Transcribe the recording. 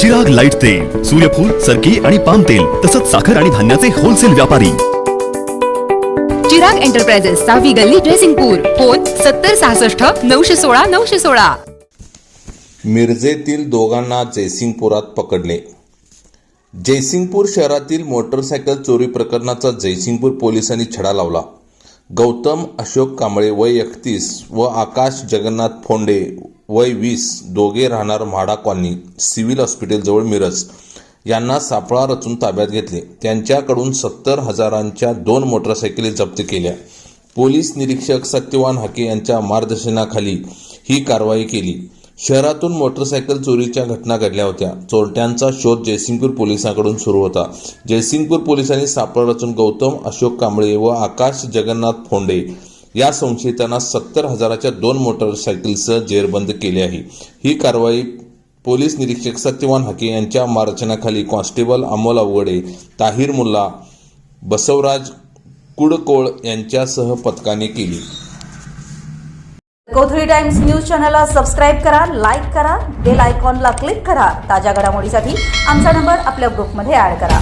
Chirag light तेल सूर्यफूल सरकी आणि पाम तेल तसंच साखर आणि धान्याचे होलसेल व्यापारी. चिराग एंटरप्राइजेस सहावी गल्ली ड्रेसिंगपूर फोन सत्तर सहासष्ट नऊशे सोळा नऊशे सोळा. मिरजेतील दोघांना जयसिंगपुरात पकडले. जयसिंगपूर शहरातील मोटरसायकल चोरी प्रकरणाचा जयसिंगपूर पोलिसांनी छडा लावला. गौतम अशोक कांबळे वय एकतीस व आकाश जगन्नाथ फोंडे वय वीस दोघे राहणार म्हाडा कॉलनी सिव्हिल हॉस्पिटलजवळ मिरज. यांना सापळा रचून ताब्यात घेतले. त्यांच्याकडून सत्तर हजारांच्या दोन मोटरसायकली जप्त केल्या. पोलीस निरीक्षक सत्यवान हाके यांच्या मार्गदर्शनाखाली ही कारवाई केली. शहरातून मोटरसायकल चोरीच्या घटना घडल्या होत्या. चोरट्यांचा शोध जयसिंगपूर पोलिसांकडून सुरू होता. जयसिंगपूर पोलिसांनी सापळा रचून गौतम अशोक कांबळे व आकाश जगन्नाथ फोंडे या संशयितांना सत्तर हजाराच्या दोन मोटरसायकलसह जेरबंद केले आहे. ही कारवाई पोलीस निरीक्षक सत्यवान हके यांच्या मार्गदर्शनाखाली कॉन्स्टेबल अमोल अवगडे ताहिर मुल्ला बसवराज कुडकोळ यांच्यासह पथकाने केली. कोथळी टाइम्स न्यूज चॅनलला सबस्क्राईब करा लाईक करा बेल आयकॉनला क्लिक करा. ताज्या घडामोडीसाठी आमचा नंबर आपल्या ग्रुपमध्ये ॲड करा.